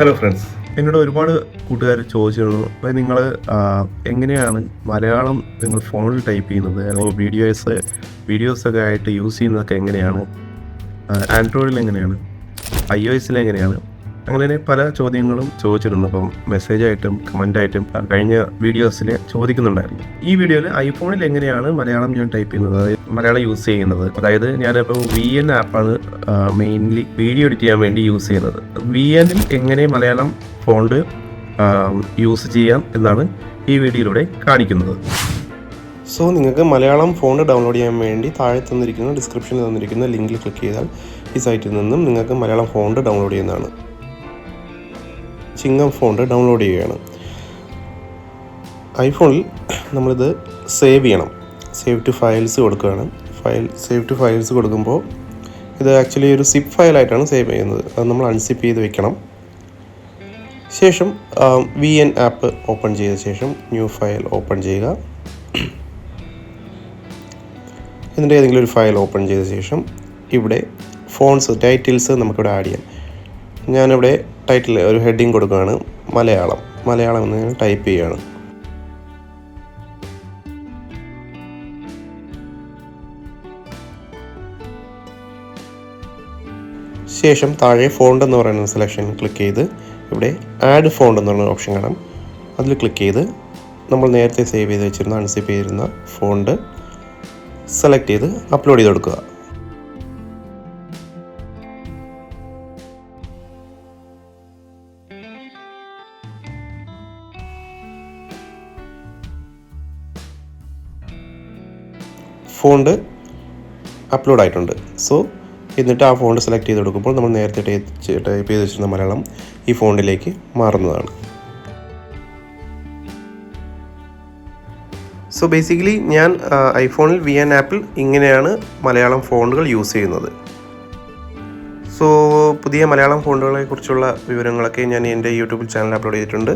Hello friends എന്നോട് ഒരുപാട് കൂട്ടുകാർ ചോദിച്ചിരുന്നു. അപ്പോൾ നിങ്ങൾ എങ്ങനെയാണ് മലയാളം നിങ്ങൾ ഫോണിൽ ടൈപ്പ് ചെയ്യുന്നത്? അല്ലെങ്കിൽ വീഡിയോസ് വീഡിയോസൊക്കെ ആയിട്ട് യൂസ് ചെയ്യുന്നതൊക്കെ എങ്ങനെയാണ്? ആൻഡ്രോയിഡിൽ എങ്ങനെയാണ്? ഐ ഒ എസിൽ എങ്ങനെയാണ്? അങ്ങനെ പല ചോദ്യങ്ങളും ചോദിച്ചിരുന്നു അപ്പം കമന്റ് ആയിട്ടും കഴിഞ്ഞ വീഡിയോസിൽ ചോദിക്കുന്നുണ്ടായിരുന്നു. ഈ വീഡിയോയിൽ ഐഫോണിൽ എങ്ങനെയാണ് മലയാളം ഞാൻ ടൈപ്പ് ചെയ്യുന്നത്? മലയാളം യൂസ് ചെയ്യുന്നത്. അതായത് ഞാനിപ്പോൾ വി എൻ ആപ്പാണ് മെയിൻലി വീഡിയോ എഡിറ്റ് ചെയ്യാൻ വേണ്ടി യൂസ് ചെയ്യുന്നത്. വി എനിൽ എങ്ങനെ മലയാളം ഫോണ്ട് യൂസ് ചെയ്യാം എന്നാണ് ഈ വീഡിയോയിലൂടെ കാണിക്കുന്നത്. സോ നിങ്ങൾക്ക് മലയാളം ഫോൺ ഡൗൺലോഡ് ചെയ്യാൻ വേണ്ടി താഴെ തന്നിരിക്കുന്ന ഡിസ്ക്രിപ്ഷനിൽ തന്നിരിക്കുന്ന ലിങ്കിൽ ക്ലിക്ക് ചെയ്താൽ ഈ സൈറ്റിൽ നിന്നും നിങ്ങൾക്ക് മലയാളം ഫോണ്ട് ഡൗൺലോഡ് ചെയ്യുന്നതാണ് ചിങ്ങം ഫോണ്ട് ഡൗൺലോഡ് ചെയ്യുകയാണ്. ഐഫോണിൽ നമ്മളിത് സേവ് ചെയ്യണം. സേവ് ടു ഫയൽസ് കൊടുക്കുകയാണ്. ഫയൽ സേവ് ടു ഫയൽസ് കൊടുക്കുമ്പോൾ ഇത് ആക്ച്വലി ഒരു സിപ്പ് ഫയലായിട്ടാണ് സേവ് ചെയ്യുന്നത്. അത് നമ്മൾ അൺസിപ്പ് ചെയ്ത് വെക്കണം. ശേഷം വി എൻ ആപ്പ് ഓപ്പൺ ചെയ്ത ശേഷം ന്യൂ ഫയൽ ഓപ്പൺ ചെയ്യുക. എന്നിട്ട് ഏതെങ്കിലും ഒരു ഫയൽ ഓപ്പൺ ചെയ്ത ശേഷം ഇവിടെ ഫോൺസ് ടൈറ്റിൽസ് നമുക്കിവിടെ ആഡ് ചെയ്യാം. ഞാനിവിടെ ടൈറ്റിൽ ഒരു ഹെഡിങ് കൊടുക്കുകയാണ് മലയാളം. മലയാളം എന്ന് ടൈപ്പ് ചെയ്യുകയാണ്. ശേഷം താഴെ ഫോണ്ട് എന്ന് പറയുന്ന സെലക്ഷൻ ക്ലിക്ക് ചെയ്ത് ഇവിടെ ആഡ് ഫോണ്ട് എന്ന് പറയുന്ന ഓപ്ഷൻ കാണാം. അതിൽ ക്ലിക്ക് ചെയ്ത് നമ്മൾ നേരത്തെ സേവ് ചെയ്ത് വെച്ചിരുന്ന അൺസിപ്പ് ചെയ്തിരുന്ന ഫോണ്ട് സെലക്ട് ചെയ്ത് അപ്ലോഡ് ചെയ്ത് കൊടുക്കുക. ഫോണ്ട് അപ്ലോഡ് ആയിട്ടുണ്ട് സോ എന്നിട്ട് ആ ഫോണ്ട് സെലക്ട് ചെയ്ത് കൊടുക്കുമ്പോൾ നമ്മൾ നേരത്തെ ടൈപ്പ് ചെയ്ത് വെച്ചിരുന്ന മലയാളം ഈ ഫോണ്ടിലേക്ക് മാറുന്നതാണ്. സോ ബേസിക്കലി ഞാൻ ഐഫോണിൽ വി എൻ ആപ്പിൽ ഇങ്ങനെയാണ് മലയാളം ഫോണ്ടുകൾ യൂസ് ചെയ്യുന്നത്. സോ പുതിയ മലയാളം ഫോണ്ടുകളെ കുറിച്ചുള്ള വിവരങ്ങളൊക്കെ ഞാൻ എന്റെ യൂട്യൂബിൽ ചാനൽ അപ്ലോഡ് ചെയ്തിട്ടുണ്ട്.